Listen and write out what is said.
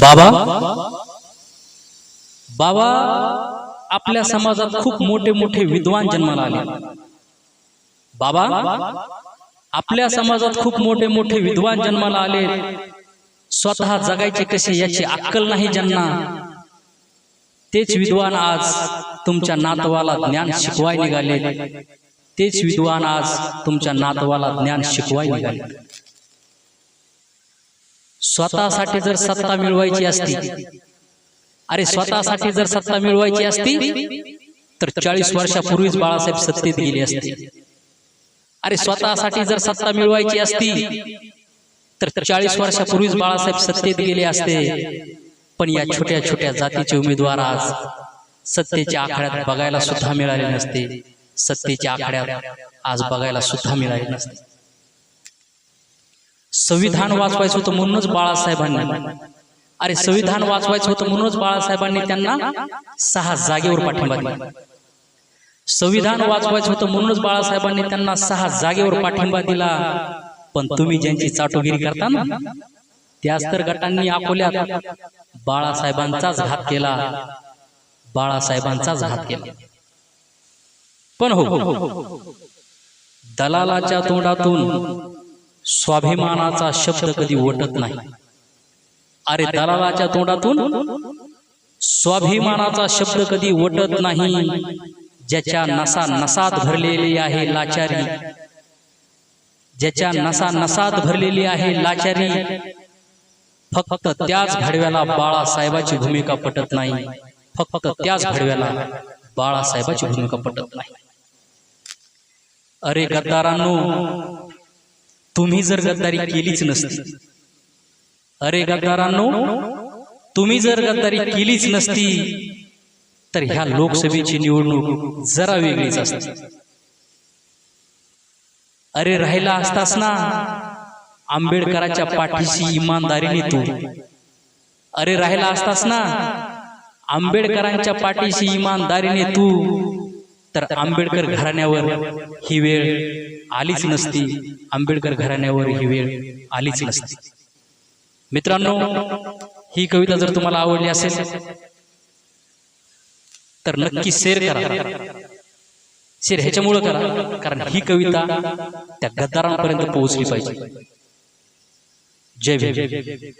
बाबा? बाबा आपल्या समाजात खूप मोठे मोठे विद्वान जन्माला आले. बाबा आपल्या समाजात खूप मोठे मोठे विद्वान जन्माला आले. स्वतः जगायचे कसे याची अक्कल नाही ज्यांना. तेच विद्वान आज तुमच्या नातवाला ज्ञान शिकवाय निघाले. तेच विद्वान आज तुमच्या नातवाला ज्ञान शिकवाय निघाले. स्वतःसाठी जर सत्ता मिळवायची असती अरे स्वतःसाठी जर सत्ता मिळवायची असती तर चाळीस वर्षापूर्वीच बाळासाहेब सत्तेत गेले असते. अरे स्वतःसाठी जर सत्ता मिळवायची असती तर चाळीस वर्षापूर्वीच बाळासाहेब सत्तेत गेले असते. पण या छोट्या छोट्या जातीचे उमेदवार आज सत्तेच्या आखाड्यात बघायला सुद्धा मिळाले नसते. सत्तेच्या आखाड्यात आज बघायला सुद्धा मिळाले नसते. संविधान वाचवायचं होतं म्हणूनच बाळासाहेबांनी. अरे संविधान वाचवायचं होतं म्हणूनच बाळासाहेबांनी त्यांना सहा जागेवर पाठिंबा दिला. संविधान वाचवायचं होतं म्हणूनच बाळासाहेबांनी त्यांना सहा जागेवर पाठिंबा दिला. पण तुम्ही ज्यांची चाटोगिरी करता ना त्याच तर गटांनी अकोल्यात बाळासाहेबांचाच घात केला. बाळासाहेबांचाच घात केला. पण हो. दलालाच्या तोंडातून स्वाभिमानाचा शब्द कधी वटत नाही. अरे दलालाच्या तोंडातून स्वाभिमानाचा शब्द कधी वटत नाही ज्याच्या नसा नसात भरलेली आहे लाचारी. ज्याच्या नसा नसात भरलेली आहे लाचारी. फक्त त्याच घडव्याला बाळासाहेबाची भूमिका पटत नाही. फक्त त्याच घडव्याला बाळासाहेबाची भूमिका पटत नाही. अरे गद्दारांनो तुम्ही जर गद्दारी केलीच नसती. अरे गद्दारांनो तुम्ही जर गद्दारी केलीच नसती तर ह्या लोकसभेची निवडणूक जरा वेगळीच असते. अरे राहिला असतास ना आंबेडकराच्या पाठीशी इमानदारीने तू. अरे राहिला असतास ना आंबेडकरांच्या पाठीशी इमानदारीने तू. तर आंबेडकर घराण्यावर ही वेळ आलीच नसती. आंबेडकर घराण्यावर ही वेळ आलीच नसती. मित्रांनो ही कविता जर तुम्हाला आवडली असेल तर नक्की शेअर करा. शेअर ह्याच्यामुळं करा कारण ही कविता त्या गद्दारांपर्यंत पोहोचली पाहिजे. जय भीम.